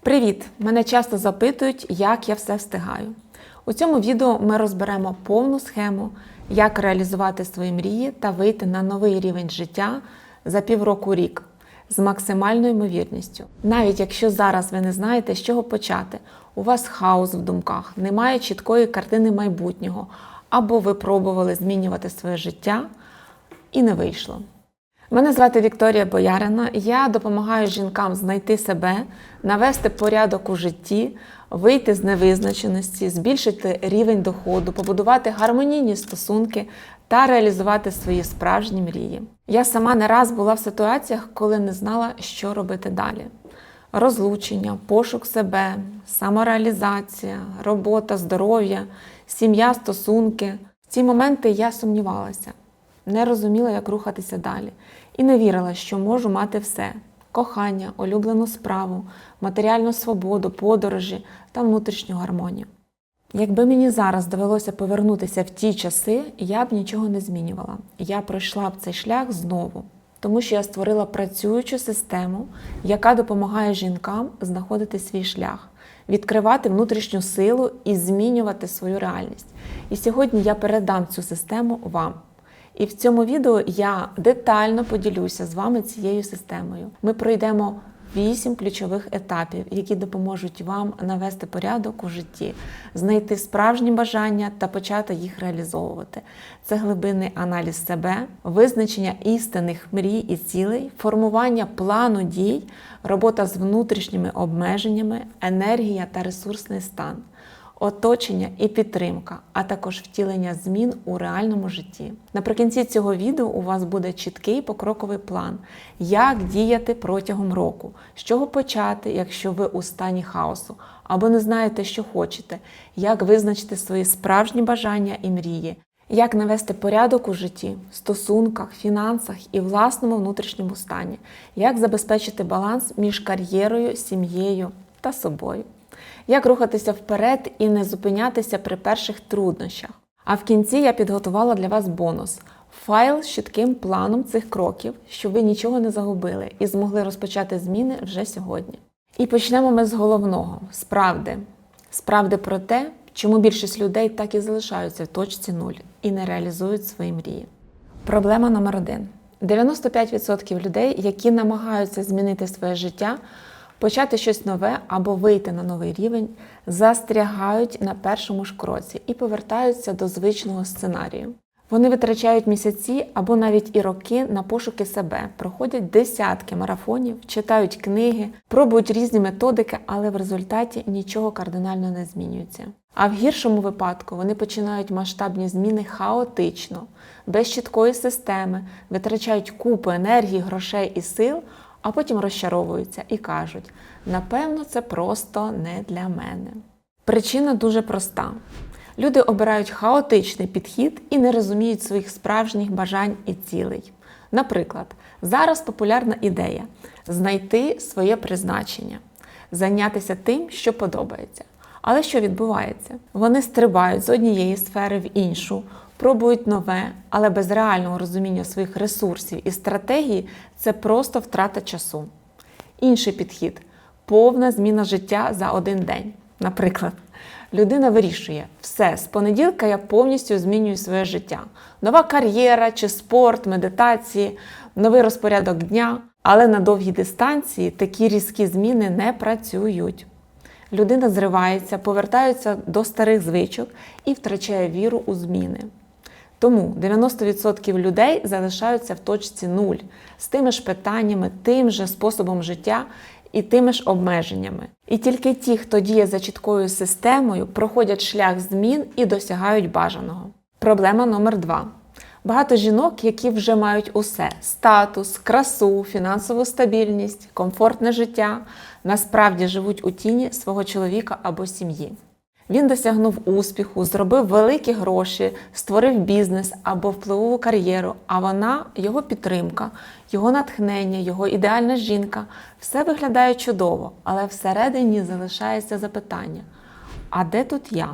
Привіт! Мене часто запитують, як я все встигаю. У цьому відео ми розберемо повну схему, як реалізувати свої мрії та вийти на новий рівень життя за півроку рік з максимальною ймовірністю. Навіть якщо зараз ви не знаєте, з чого почати, у вас хаос в думках, немає чіткої картини майбутнього, або ви пробували змінювати своє життя і не вийшло. Мене звати Вікторія Боярина. Я допомагаю жінкам знайти себе, навести порядок у житті, вийти з невизначеності, збільшити рівень доходу, побудувати гармонійні стосунки та реалізувати свої справжні мрії. Я сама не раз була в ситуаціях, коли не знала, що робити далі. Розлучення, пошук себе, самореалізація, робота, здоров'я, сім'я, стосунки. В ці моменти я сумнівалася не розуміла, як рухатися далі, і не вірила, що можу мати все: кохання, улюблену справу, матеріальну свободу, подорожі та внутрішню гармонію. Якби мені зараз довелося повернутися в ті часи, я б нічого не змінювала. Я пройшла б цей шлях знову, тому що я створила працюючу систему, яка допомагає жінкам знаходити свій шлях, відкривати внутрішню силу і змінювати свою реальність. І сьогодні я передам цю систему вам. І в цьому відео я детально поділюся з вами цією системою. Ми пройдемо вісім ключових етапів, які допоможуть вам навести порядок у житті, знайти справжні бажання та почати їх реалізовувати. Це глибинний аналіз себе, визначення істинних мрій і цілей, формування плану дій, робота з внутрішніми обмеженнями, енергія та ресурсний стан оточення і підтримка, а також втілення змін у реальному житті. Наприкінці цього відео у вас буде чіткий покроковий план, як діяти протягом року, з чого почати, якщо ви у стані хаосу, або не знаєте, що хочете, як визначити свої справжні бажання і мрії. Як навести порядок у житті, стосунках, фінансах і власному внутрішньому стані, як забезпечити баланс між кар'єрою, сім'єю та собою як рухатися вперед і не зупинятися при перших труднощах. А в кінці я підготувала для вас бонус файл з чітким планом цих кроків, щоб ви нічого не загубили і змогли розпочати зміни вже сьогодні. І почнемо ми з головного справди. Справди про те, чому більшість людей так і залишаються в точці нуль і не реалізують свої мрії. Проблема номер один: 95% людей, які намагаються змінити своє життя, почати щось нове або вийти на новий рівень, застрягають на першому ж кроці і повертаються до звичного сценарію. Вони витрачають місяці або навіть і роки на пошуки себе, проходять десятки марафонів, читають книги, пробують різні методики, але в результаті нічого кардинально не змінюється. А в гіршому випадку вони починають масштабні зміни хаотично, без чіткої системи, витрачають купу енергії, грошей і сил, а потім розчаровуються і кажуть: напевно, це просто не для мене. Причина дуже проста. Люди обирають хаотичний підхід і не розуміють своїх справжніх бажань і цілей. Наприклад, зараз популярна ідея знайти своє призначення, зайнятися тим, що подобається. Але що відбувається? Вони стрибають з однієї сфери в іншу, пробують нове, але без реального розуміння своїх ресурсів і стратегії це просто втрата часу. Інший підхід повна зміна життя за один день. Наприклад, людина вирішує, все, з понеділка я повністю змінюю своє життя. Нова кар'єра чи спорт, медитації, новий розпорядок дня. Але на довгій дистанції такі різкі зміни не працюють. Людина зривається, повертається до старих звичок і втрачає віру у зміни. Тому 90% людей залишаються в точці нуль з тими ж питаннями, тим же способом життя і тими ж обмеженнями. І тільки ті, хто діє за чіткою системою, проходять шлях змін і досягають бажаного. Проблема номер два. Багато жінок, які вже мають усе: статус, красу, фінансову стабільність, комфортне життя, насправді живуть у тіні свого чоловіка або сім'ї. Він досягнув успіху, зробив великі гроші, створив бізнес або впливову кар'єру, а вона його підтримка, його натхнення, його ідеальна жінка. Все виглядає чудово, але всередині залишається запитання: а де тут я?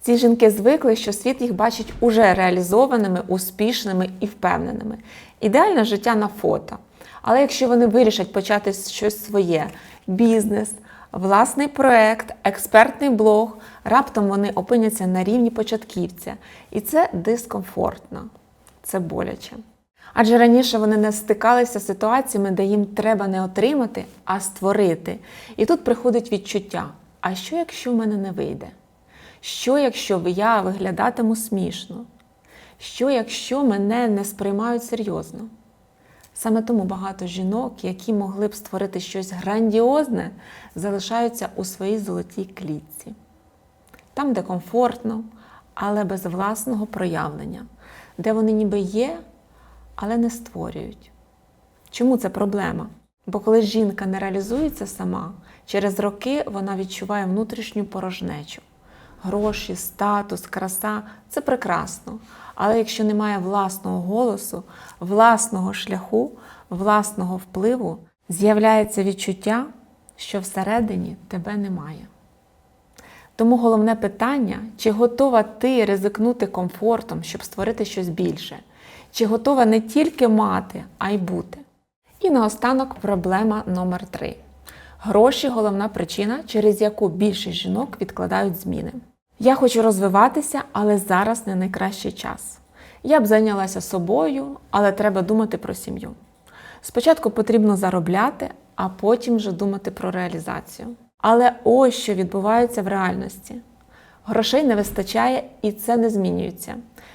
Ці жінки звикли, що світ їх бачить уже реалізованими, успішними і впевненими. Ідеальне життя на фото. Але якщо вони вирішать почати щось своє бізнес власний проект, експертний блог, раптом вони опиняться на рівні початківця. І це дискомфортно, це боляче. Адже раніше вони не стикалися з ситуаціями, де їм треба не отримати, а створити. І тут приходить відчуття: а що, якщо в мене не вийде? Що, якщо я виглядатиму смішно? Що, якщо мене не сприймають серйозно? Саме тому багато жінок, які могли б створити щось грандіозне, залишаються у своїй золотій клітці. Там, де комфортно, але без власного проявлення, де вони ніби є, але не створюють. Чому це проблема? Бо коли жінка не реалізується сама, через роки вона відчуває внутрішню порожнечу. Гроші, статус, краса це прекрасно. Але якщо немає власного голосу, власного шляху, власного впливу, з'являється відчуття, що всередині тебе немає. Тому головне питання, чи готова ти ризикнути комфортом, щоб створити щось більше, чи готова не тільки мати, а й бути. І наостанок проблема номер три. Гроші головна причина, через яку більшість жінок відкладають зміни. Я хочу розвиватися, але зараз не найкращий час. Я б зайнялася собою, але треба думати про сім'ю. Спочатку потрібно заробляти, а потім вже думати про реалізацію. Але ось що відбувається в реальності. Грошей не вистачає і це не змінюється.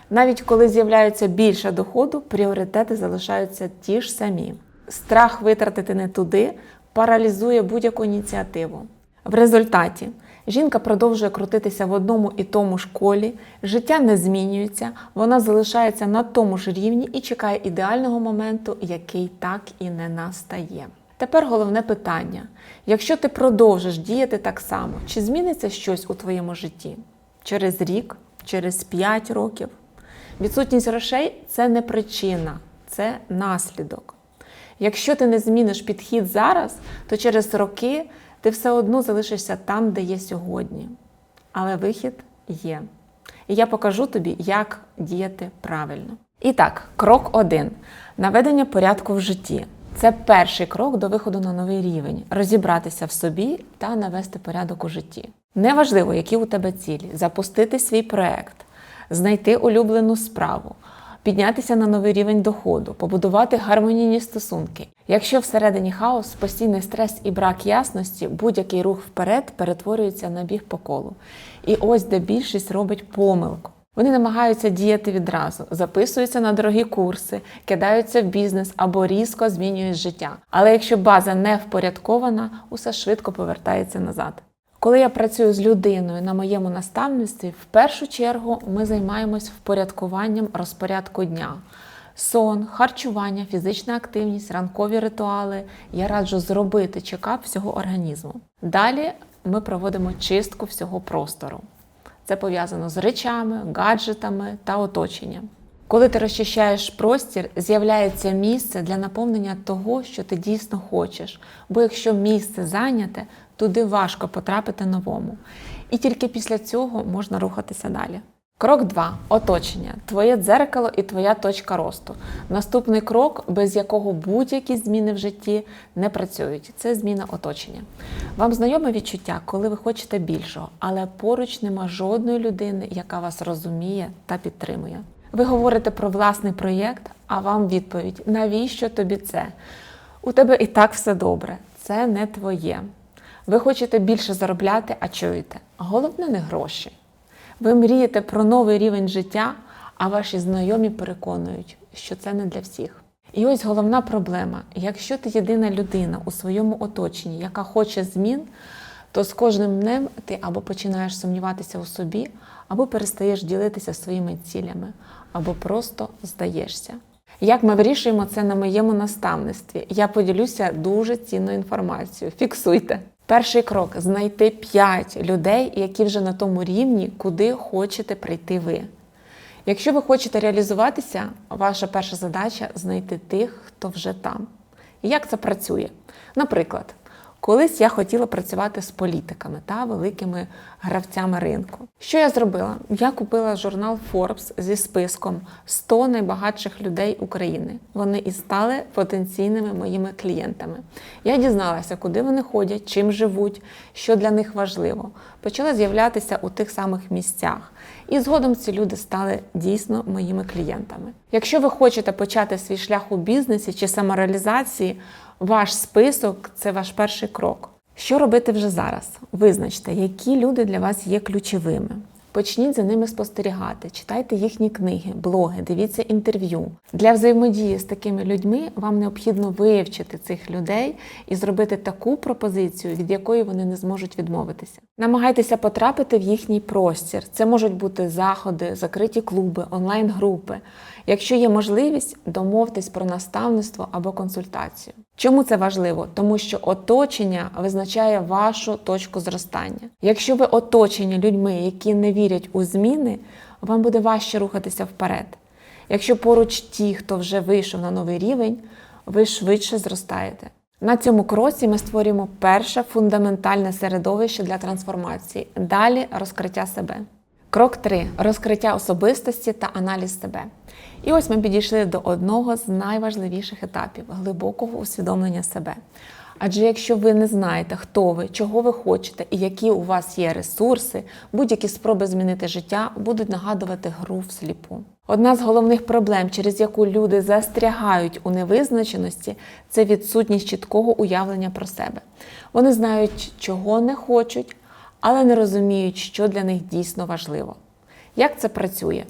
Навіть коли з'являється більше доходу, пріоритети залишаються ті ж самі. Страх витратити не туди паралізує будь-яку ініціативу. В результаті жінка продовжує крутитися в одному і тому ж колі, життя не змінюється, вона залишається на тому ж рівні і чекає ідеального моменту, який так і не настає. Тепер головне питання: якщо ти продовжиш діяти так само, чи зміниться щось у твоєму житті? Через рік, через 5 років? Відсутність грошей це не причина, це наслідок. Якщо ти не зміниш підхід зараз, то через роки ти все одно залишишся там, де є сьогодні. Але вихід є. І я покажу тобі, як діяти правильно. І так, крок один: наведення порядку в житті. Це перший крок до виходу на новий рівень розібратися в собі та навести порядок у житті. Неважливо, які у тебе цілі, запустити свій проект, знайти улюблену справу, піднятися на новий рівень доходу, побудувати гармонійні стосунки. Якщо всередині хаос, постійний стрес і брак ясності, будь-який рух вперед перетворюється на біг по колу. І ось де більшість робить помилку. Вони намагаються діяти відразу, записуються на дорогі курси, кидаються в бізнес або різко змінюють життя. Але якщо база не впорядкована, усе швидко повертається назад. Коли я працюю з людиною на моєму наставництві, в першу чергу ми займаємось впорядкуванням розпорядку дня. Сон, харчування, фізична активність, ранкові ритуали. Я раджу зробити чекап всього організму. Далі ми проводимо чистку всього простору. Це пов'язано з речами, гаджетами та оточенням. Коли ти розчищаєш простір, з'являється місце для наповнення того, що ти дійсно хочеш. Бо якщо місце зайняте, туди важко потрапити новому. І тільки після цього можна рухатися далі. Крок 2. Оточення. Твоє дзеркало і твоя точка росту. Наступний крок, без якого будь-які зміни в житті не працюють. Це зміна оточення. Вам знайоме відчуття, коли ви хочете більшого, але поруч нема жодної людини, яка вас розуміє та підтримує. Ви говорите про власний проєкт, а вам відповідь: навіщо тобі це? У тебе і так все добре. Це не твоє. Ви хочете більше заробляти, а чуєте? Головне не гроші. Ви мрієте про новий рівень життя, а ваші знайомі переконують, що це не для всіх. І ось головна проблема: якщо ти єдина людина у своєму оточенні, яка хоче змін, то з кожним днем ти або починаєш сумніватися у собі, або перестаєш ділитися своїми цілями, або просто здаєшся. Як ми вирішуємо це на моєму наставництві? Я поділюся дуже цінною інформацією. Фіксуйте. Перший крок знайти 5 людей, які вже на тому рівні, куди хочете прийти ви. Якщо ви хочете реалізуватися, ваша перша задача знайти тих, хто вже там. І як це працює? Наприклад, Колись я хотіла працювати з політиками та великими гравцями ринку. Що я зробила? Я купила журнал Forbes зі списком 100 найбагатших людей України. Вони і стали потенційними моїми клієнтами. Я дізналася, куди вони ходять, чим живуть, що для них важливо. Почала з'являтися у тих самих місцях. І згодом ці люди стали дійсно моїми клієнтами. Якщо ви хочете почати свій шлях у бізнесі чи самореалізації, ваш список це ваш перший крок. Що робити вже зараз? Визначте, які люди для вас є ключовими. Почніть за ними спостерігати, читайте їхні книги, блоги, дивіться інтерв'ю. Для взаємодії з такими людьми вам необхідно вивчити цих людей і зробити таку пропозицію, від якої вони не зможуть відмовитися. Намагайтеся потрапити в їхній простір. Це можуть бути заходи, закриті клуби, онлайн-групи. Якщо є можливість, домовтесь про наставництво або консультацію. Чому це важливо? Тому що оточення визначає вашу точку зростання. Якщо ви оточені людьми, які не вірять у зміни, вам буде важче рухатися вперед. Якщо поруч ті, хто вже вийшов на новий рівень, ви швидше зростаєте. На цьому кроці ми створюємо перше фундаментальне середовище для трансформації. Далі розкриття себе. Крок 3. розкриття особистості та аналіз себе. І ось ми підійшли до одного з найважливіших етапів глибокого усвідомлення себе. Адже якщо ви не знаєте, хто ви, чого ви хочете і які у вас є ресурси, будь-які спроби змінити життя будуть нагадувати гру всліпу. Одна з головних проблем, через яку люди застрягають у невизначеності, це відсутність чіткого уявлення про себе. Вони знають, чого не хочуть, але не розуміють, що для них дійсно важливо. Як це працює?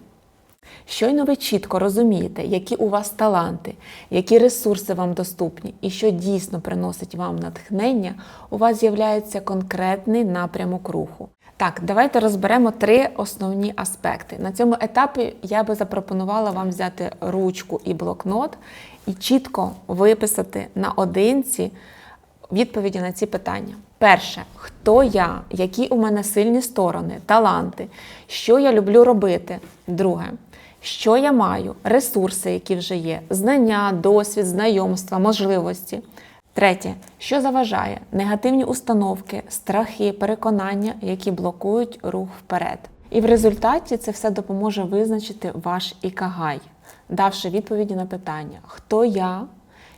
Щойно ви чітко розумієте, які у вас таланти, які ресурси вам доступні і що дійсно приносить вам натхнення, у вас з'являється конкретний напрямок руху. Так, давайте розберемо три основні аспекти. На цьому етапі я би запропонувала вам взяти ручку і блокнот і чітко виписати наодинці відповіді на ці питання. Перше, хто я, які у мене сильні сторони, таланти, що я люблю робити. Друге, що я маю, ресурси, які вже є, знання, досвід, знайомства, можливості. Третє, що заважає негативні установки, страхи, переконання, які блокують рух вперед. І в результаті це все допоможе визначити ваш ікагай, давши відповіді на питання, хто я,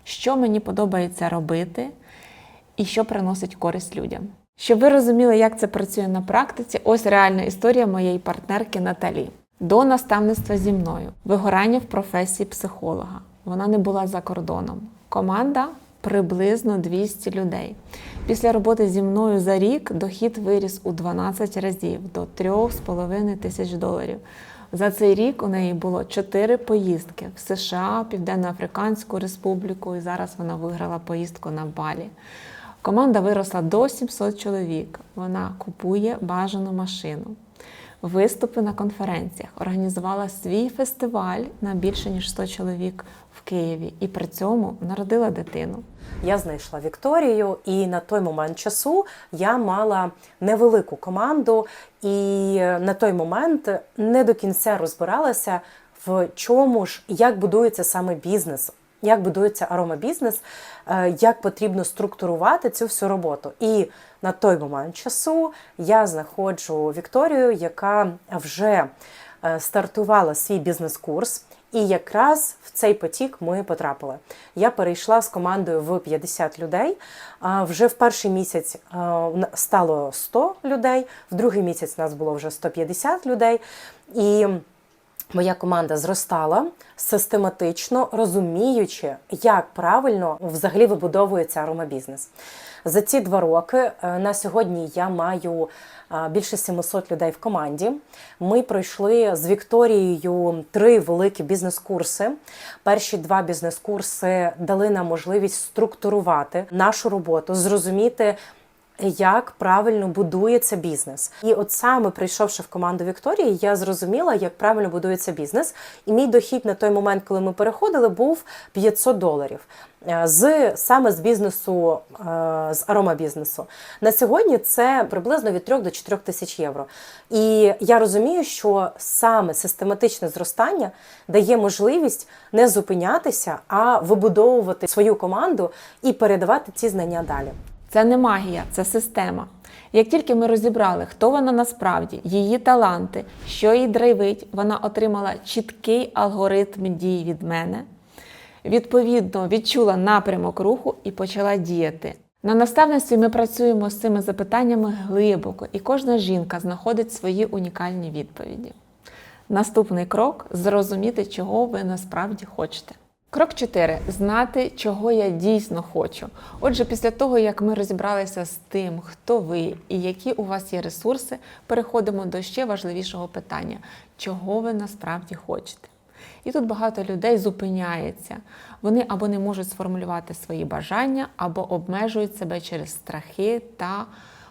що мені подобається робити і що приносить користь людям. Щоб ви розуміли, як це працює на практиці, ось реальна історія моєї партнерки Наталі. До наставництва зі мною, вигорання в професії психолога. Вона не була за кордоном. Команда приблизно 200 людей. Після роботи зі мною за рік дохід виріс у 12 разів до 3,5 тисяч доларів. За цей рік у неї було 4 поїздки в США, Південно-Африканську Республіку, і зараз вона виграла поїздку на Балі. Команда виросла до 700 чоловік. Вона купує бажану машину. Виступи на конференціях, організувала свій фестиваль на більше ніж 100 чоловік в Києві і при цьому народила дитину. Я знайшла Вікторію, і на той момент часу я мала невелику команду, і на той момент не до кінця розбиралася в чому ж як будується саме бізнес. Як будується аромабізнес, е, як потрібно структурувати цю всю роботу. І на той момент часу я знаходжу Вікторію, яка вже е, стартувала свій бізнес-курс. І якраз в цей потік ми потрапили. Я перейшла з командою в 50 людей. Вже в перший місяць е, стало 100 людей, в другий місяць нас було вже 150 людей. І Моя команда зростала систематично розуміючи, як правильно взагалі вибудовується аромабізнес. За ці два роки е, на сьогодні я маю е, більше 700 людей в команді. Ми пройшли з Вікторією три великі бізнес-курси. Перші два бізнес-курси дали нам можливість структурувати нашу роботу, зрозуміти як правильно будується бізнес. І от саме прийшовши в команду Вікторії, я зрозуміла, як правильно будується бізнес. І мій дохід на той момент, коли ми переходили, був 500 доларів. Е, з саме з бізнесу, е, з аромабізнесу. На сьогодні це приблизно від 3 до 4 тисяч євро. І я розумію, що саме систематичне зростання дає можливість не зупинятися, а вибудовувати свою команду і передавати ці знання далі. Це не магія, це система. Як тільки ми розібрали, хто вона насправді, її таланти, що її драйвить, вона отримала чіткий алгоритм дій від мене, відповідно відчула напрямок руху і почала діяти. На наставництві ми працюємо з цими запитаннями глибоко, і кожна жінка знаходить свої унікальні відповіді. Наступний крок зрозуміти, чого ви насправді хочете. Крок 4. Знати, чого я дійсно хочу. Отже, після того, як ми розібралися з тим, хто ви і які у вас є ресурси, переходимо до ще важливішого питання: чого ви насправді хочете. І тут багато людей зупиняється. Вони або не можуть сформулювати свої бажання, або обмежують себе через страхи та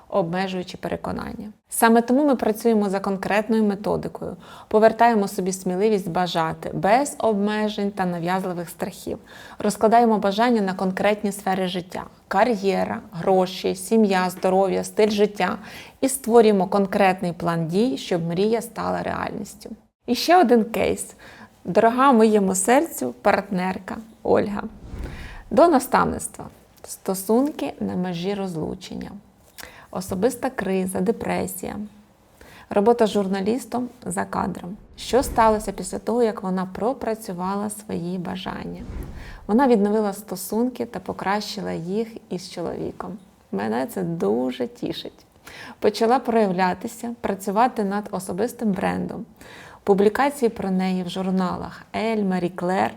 обмежуючі переконання. Саме тому ми працюємо за конкретною методикою, повертаємо собі сміливість бажати без обмежень та нав'язливих страхів, розкладаємо бажання на конкретні сфери життя: кар'єра, гроші, сім'я, здоров'я, стиль життя і створюємо конкретний план дій, щоб мрія стала реальністю. І ще один кейс. Дорога моєму серцю партнерка Ольга. До наставництва. Стосунки на межі розлучення, особиста криза, депресія, робота з журналістом за кадром. Що сталося після того, як вона пропрацювала свої бажання? Вона відновила стосунки та покращила їх із чоловіком. Мене це дуже тішить. Почала проявлятися, працювати над особистим брендом. Публікації про неї в журналах Ель, Марі Клер.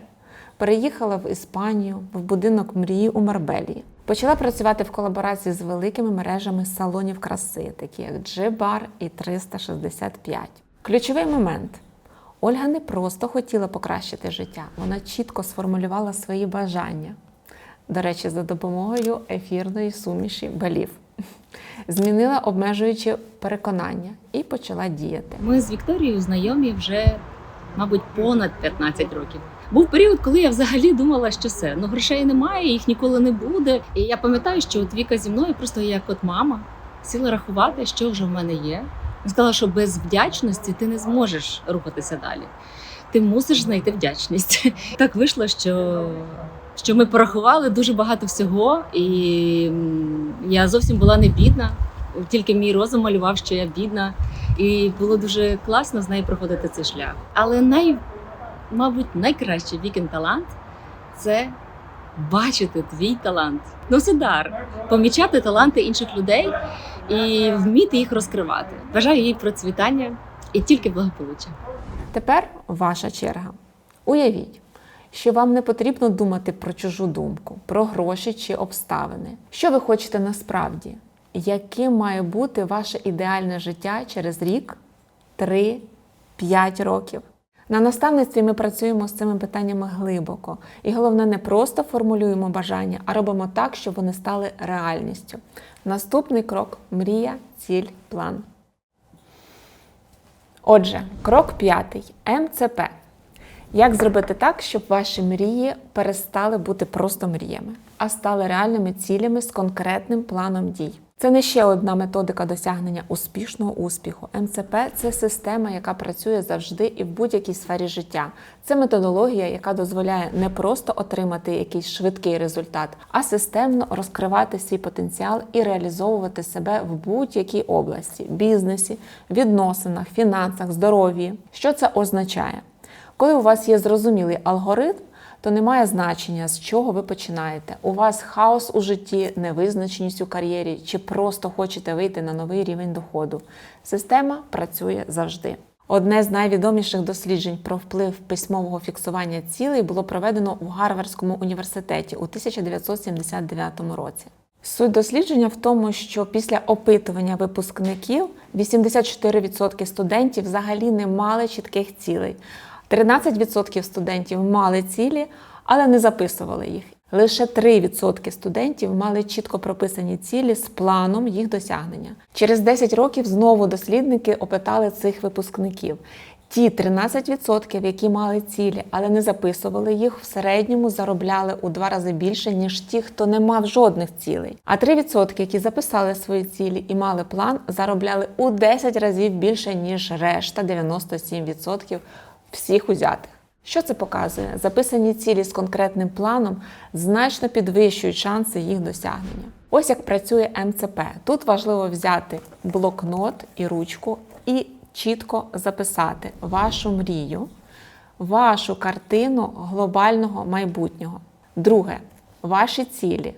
Переїхала в Іспанію, в будинок мрії у Марбелії. Почала працювати в колаборації з великими мережами салонів краси, такі як G-Bar і 365. Ключовий момент. Ольга не просто хотіла покращити життя, вона чітко сформулювала свої бажання. До речі, за допомогою ефірної суміші белів. Змінила обмежуючі переконання і почала діяти. Ми з Вікторією знайомі вже, мабуть, понад 15 років. Був період, коли я взагалі думала, що все, ну грошей немає, їх ніколи не буде. І я пам'ятаю, що от Віка зі мною просто як от мама сіла рахувати, що вже в мене є. Сказала, що без вдячності ти не зможеш рухатися далі. Ти мусиш знайти вдячність. Так вийшло, що, що ми порахували дуже багато всього, і я зовсім була не бідна. Тільки мій розум малював, що я бідна, і було дуже класно з нею проходити цей шлях. Але най, мабуть, найкращий вікін талант це бачити твій талант. Ну це дар. Помічати таланти інших людей і вміти їх розкривати. Бажаю їй процвітання і тільки благополуччя. Тепер ваша черга. Уявіть, що вам не потрібно думати про чужу думку, про гроші чи обставини. Що ви хочете насправді? Яким має бути ваше ідеальне життя через рік, три, п'ять років? На наставництві ми працюємо з цими питаннями глибоко. І головне, не просто формулюємо бажання, а робимо так, щоб вони стали реальністю. Наступний крок мрія, ціль, план. Отже, крок п'ятий МЦП. Як зробити так, щоб ваші мрії перестали бути просто мріями, а стали реальними цілями з конкретним планом дій? Це не ще одна методика досягнення успішного успіху. МЦП це система, яка працює завжди і в будь-якій сфері життя. Це методологія, яка дозволяє не просто отримати якийсь швидкий результат, а системно розкривати свій потенціал і реалізовувати себе в будь-якій області бізнесі, відносинах, фінансах, здоров'ї. Що це означає? Коли у вас є зрозумілий алгоритм, то немає значення, з чого ви починаєте. У вас хаос у житті, невизначеність у кар'єрі, чи просто хочете вийти на новий рівень доходу. Система працює завжди. Одне з найвідоміших досліджень про вплив письмового фіксування цілей було проведено у Гарвардському університеті у 1979 році. Суть дослідження в тому, що після опитування випускників 84% студентів взагалі не мали чітких цілей. 13% студентів мали цілі, але не записували їх. Лише 3% студентів мали чітко прописані цілі з планом їх досягнення. Через 10 років знову дослідники опитали цих випускників. Ті 13%, які мали цілі, але не записували їх, в середньому заробляли у два рази більше, ніж ті, хто не мав жодних цілей. А 3%, які записали свої цілі і мали план, заробляли у 10 разів більше, ніж решта 97% всіх узятих. Що це показує? Записані цілі з конкретним планом значно підвищують шанси їх досягнення. Ось як працює МЦП. Тут важливо взяти блокнот і ручку і чітко записати вашу мрію, вашу картину глобального майбутнього. Друге, ваші цілі,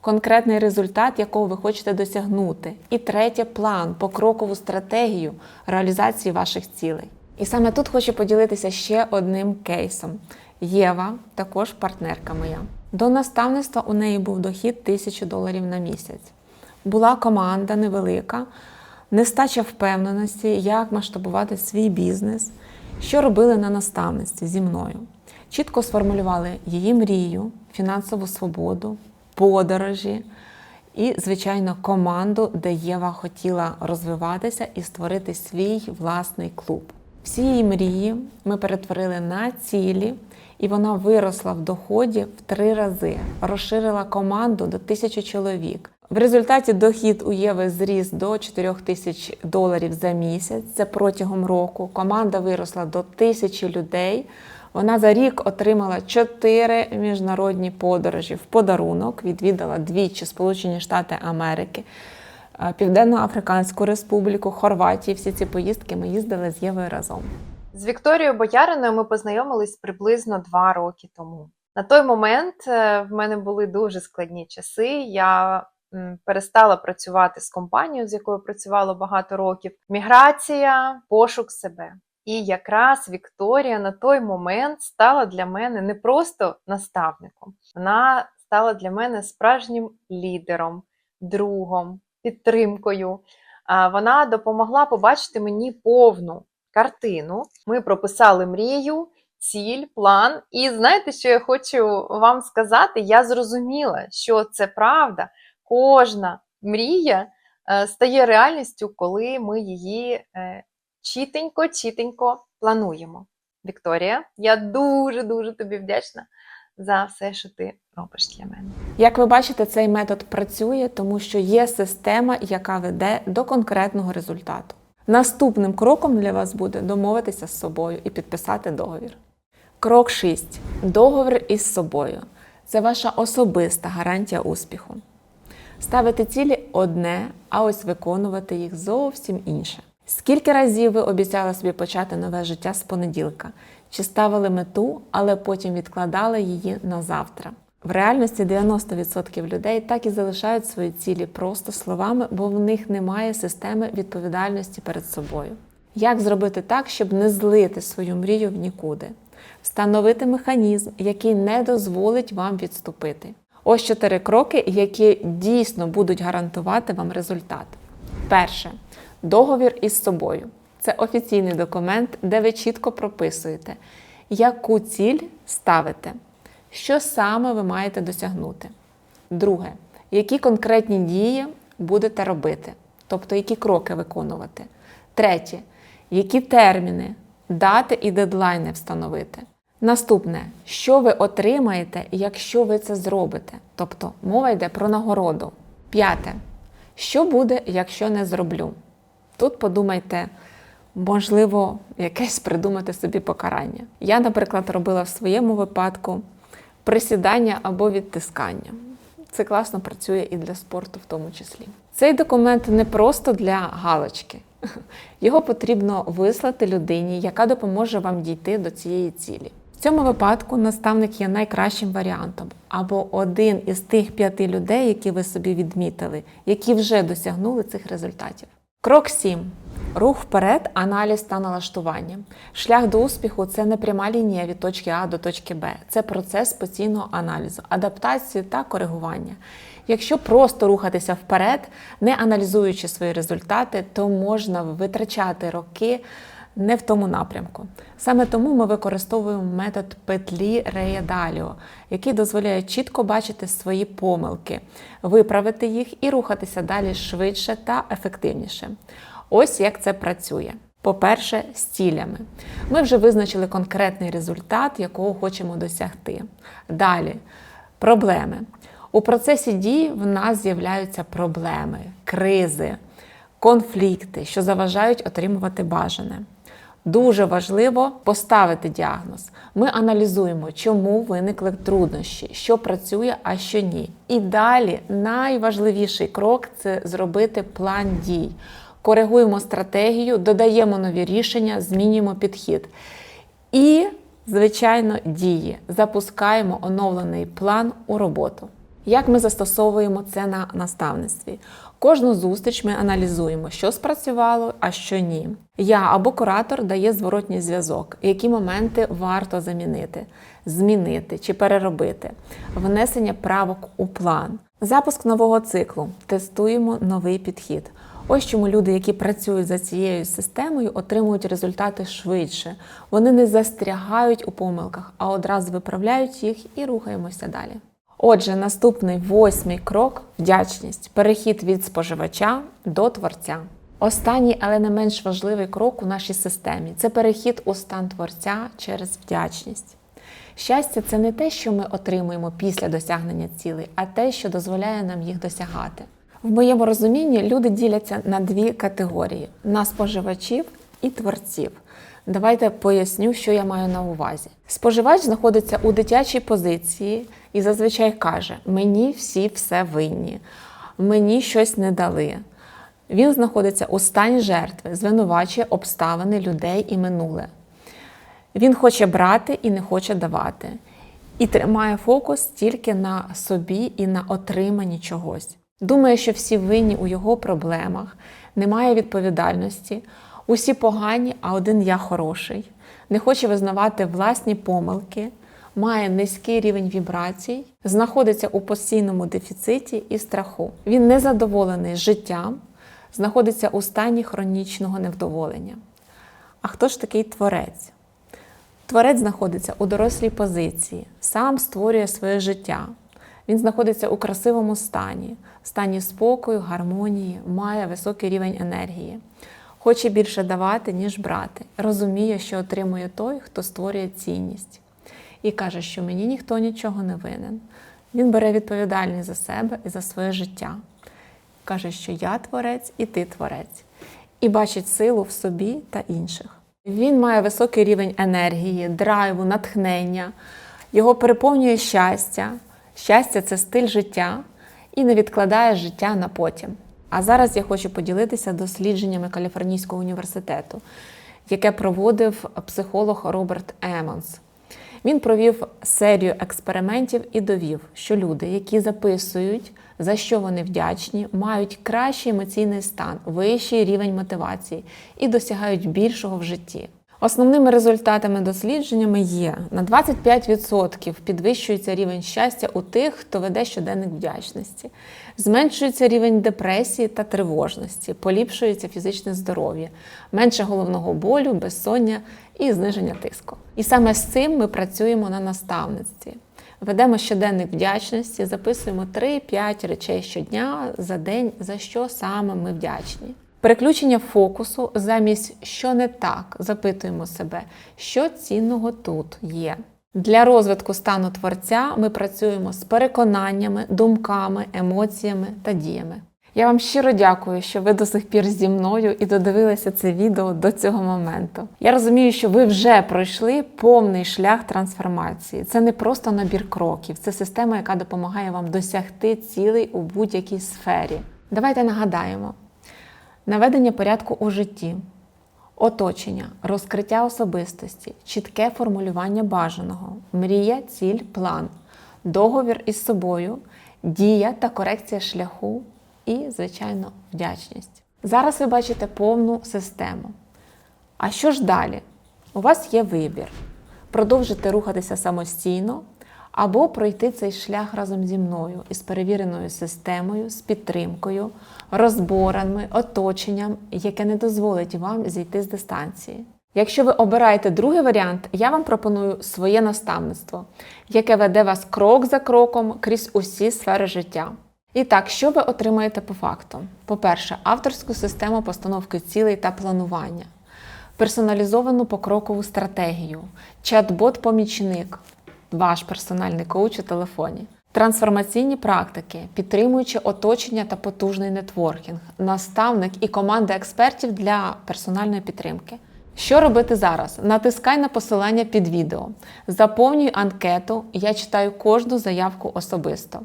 конкретний результат, якого ви хочете досягнути. І третє план, покрокову стратегію реалізації ваших цілей. І саме тут хочу поділитися ще одним кейсом. Єва, також партнерка моя. До наставництва у неї був дохід 1000 доларів на місяць. Була команда невелика, нестача впевненості, як масштабувати свій бізнес, що робили на наставництві зі мною. Чітко сформулювали її мрію, фінансову свободу, подорожі і, звичайно, команду, де Єва хотіла розвиватися і створити свій власний клуб. Всі її мрії ми перетворили на цілі, і вона виросла в доході в три рази, розширила команду до тисячі чоловік. В результаті дохід у Єви зріс до 4 тисяч доларів за місяць. Це протягом року. Команда виросла до тисячі людей. Вона за рік отримала чотири міжнародні подорожі в подарунок, відвідала двічі Сполучені Штати Америки, Південно-Африканську Республіку, Хорватію. Всі ці поїздки ми їздили з Євою разом. З Вікторією Бояриною ми познайомились приблизно два роки тому. На той момент е, в мене були дуже складні часи. Я перестала працювати з компанією, з якою працювала багато років. Міграція, пошук себе. І якраз Вікторія на той момент стала для мене не просто наставником, вона стала для мене справжнім лідером, другом, підтримкою. Вона допомогла побачити мені повну картину. Ми прописали мрію, ціль, план. І знаєте, що я хочу вам сказати? Я зрозуміла, що це правда. Кожна мрія е, стає реальністю, коли ми її е, чітенько, чітенько плануємо. Вікторія, я дуже дуже тобі вдячна за все, що ти робиш для мене. Як ви бачите, цей метод працює, тому що є система, яка веде до конкретного результату. Наступним кроком для вас буде домовитися з собою і підписати договір. Крок 6. Договір із собою. Це ваша особиста гарантія успіху. Ставити цілі одне, а ось виконувати їх зовсім інше. Скільки разів ви обіцяли собі почати нове життя з понеділка? Чи ставили мету, але потім відкладали її на завтра? В реальності 90% людей так і залишають свої цілі просто словами, бо в них немає системи відповідальності перед собою. Як зробити так, щоб не злити свою мрію в нікуди? Встановити механізм, який не дозволить вам відступити. Ось чотири кроки, які дійсно будуть гарантувати вам результат. Перше договір із собою. Це офіційний документ, де ви чітко прописуєте, яку ціль ставите, що саме ви маєте досягнути. Друге, які конкретні дії будете робити, тобто які кроки виконувати. Третє, які терміни, дати і дедлайни встановити. Наступне, що ви отримаєте, якщо ви це зробите. Тобто мова йде про нагороду. П'яте. Що буде, якщо не зроблю? Тут подумайте, можливо, якесь придумати собі покарання. Я, наприклад, робила в своєму випадку присідання або відтискання. Це класно працює і для спорту, в тому числі. Цей документ не просто для галочки. Його потрібно вислати людині, яка допоможе вам дійти до цієї цілі. В цьому випадку наставник є найкращим варіантом, або один із тих п'яти людей, які ви собі відмітили, які вже досягнули цих результатів. Крок 7. Рух вперед, аналіз та налаштування. Шлях до успіху це не пряма лінія від точки А до точки Б. Це процес постійного аналізу, адаптації та коригування. Якщо просто рухатися вперед, не аналізуючи свої результати, то можна витрачати роки не в тому напрямку. Саме тому ми використовуємо метод петлі Рея Даліо, який дозволяє чітко бачити свої помилки, виправити їх і рухатися далі швидше та ефективніше. Ось як це працює. По-перше, з цілями. Ми вже визначили конкретний результат, якого хочемо досягти. Далі проблеми. У процесі дії в нас з'являються проблеми, кризи, конфлікти, що заважають отримувати бажане. Дуже важливо поставити діагноз. Ми аналізуємо, чому виникли труднощі, що працює, а що ні. І далі найважливіший крок це зробити план дій. Коригуємо стратегію, додаємо нові рішення, змінюємо підхід. І, звичайно, дії. Запускаємо оновлений план у роботу. Як ми застосовуємо це на наставництві? Кожну зустріч ми аналізуємо, що спрацювало, а що ні. Я або куратор дає зворотній зв'язок, які моменти варто замінити, змінити чи переробити, внесення правок у план, запуск нового циклу, тестуємо новий підхід. Ось чому люди, які працюють за цією системою, отримують результати швидше. Вони не застрягають у помилках, а одразу виправляють їх і рухаємося далі. Отже, наступний восьмий крок вдячність перехід від споживача до творця. Останній, але не менш важливий крок у нашій системі це перехід у стан творця через вдячність. Щастя це не те, що ми отримуємо після досягнення цілей, а те, що дозволяє нам їх досягати. В моєму розумінні люди діляться на дві категорії: на споживачів і творців. Давайте поясню, що я маю на увазі. Споживач знаходиться у дитячій позиції і зазвичай каже: мені всі все винні, мені щось не дали. Він знаходиться у стані жертви, звинувачує обставини людей і минуле. Він хоче брати і не хоче давати. І тримає фокус тільки на собі і на отриманні чогось. Думає, що всі винні у його проблемах, немає відповідальності, усі погані, а один я хороший, не хоче визнавати власні помилки, має низький рівень вібрацій, знаходиться у постійному дефіциті і страху. Він незадоволений життям, знаходиться у стані хронічного невдоволення. А хто ж такий творець? Творець знаходиться у дорослій позиції, сам створює своє життя. Він знаходиться у красивому стані, стані спокою, гармонії, має високий рівень енергії, хоче більше давати, ніж брати. Розуміє, що отримує той, хто створює цінність. І каже, що мені ніхто нічого не винен. Він бере відповідальність за себе і за своє життя. Каже, що я творець і ти творець, і бачить силу в собі та інших. Він має високий рівень енергії, драйву, натхнення, його переповнює щастя. Щастя це стиль життя і не відкладає життя на потім. А зараз я хочу поділитися дослідженнями Каліфорнійського університету, яке проводив психолог Роберт Емонс. Він провів серію експериментів і довів, що люди, які записують, за що вони вдячні, мають кращий емоційний стан, вищий рівень мотивації і досягають більшого в житті. Основними результатами дослідженнями є на 25% підвищується рівень щастя у тих, хто веде щоденник вдячності, зменшується рівень депресії та тривожності, поліпшується фізичне здоров'я, менше головного болю, безсоння і зниження тиску. І саме з цим ми працюємо на наставництві. Ведемо щоденник вдячності, записуємо 3-5 речей щодня за день, за що саме ми вдячні. Переключення фокусу замість що не так, запитуємо себе, що цінного тут є. Для розвитку стану творця ми працюємо з переконаннями, думками, емоціями та діями. Я вам щиро дякую, що ви до сих пір зі мною і додивилися це відео до цього моменту. Я розумію, що ви вже пройшли повний шлях трансформації. Це не просто набір кроків, це система, яка допомагає вам досягти цілей у будь-якій сфері. Давайте нагадаємо: наведення порядку у житті, оточення, розкриття особистості, чітке формулювання бажаного, мрія, ціль, план, договір із собою, дія та корекція шляху і, звичайно, вдячність. Зараз ви бачите повну систему. А що ж далі? У вас є вибір: продовжити рухатися самостійно або пройти цей шлях разом зі мною із перевіреною системою, з підтримкою, розборами, оточенням, яке не дозволить вам зійти з дистанції. Якщо ви обираєте другий варіант, я вам пропоную своє наставництво, яке веде вас крок за кроком крізь усі сфери життя. І так, що ви отримаєте по факту? По-перше, авторську систему постановки цілей та планування, персоналізовану покрокову стратегію, чат-бот-помічник, ваш персональний коуч у телефоні, трансформаційні практики, підтримуючи оточення та потужний нетворкінг, наставник і команда експертів для персональної підтримки, Що робити зараз? Натискай на посилання під відео, заповнюй анкету, я читаю кожну заявку особисто.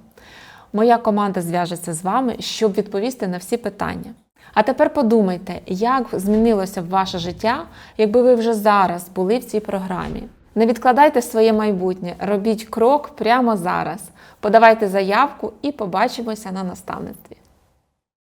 Моя команда зв'яжеться з вами, щоб відповісти на всі питання. А тепер подумайте, як змінилося б ваше життя, якби ви вже зараз були в цій програмі. Не відкладайте своє майбутнє, робіть крок прямо зараз. Подавайте заявку і побачимося на наставництві.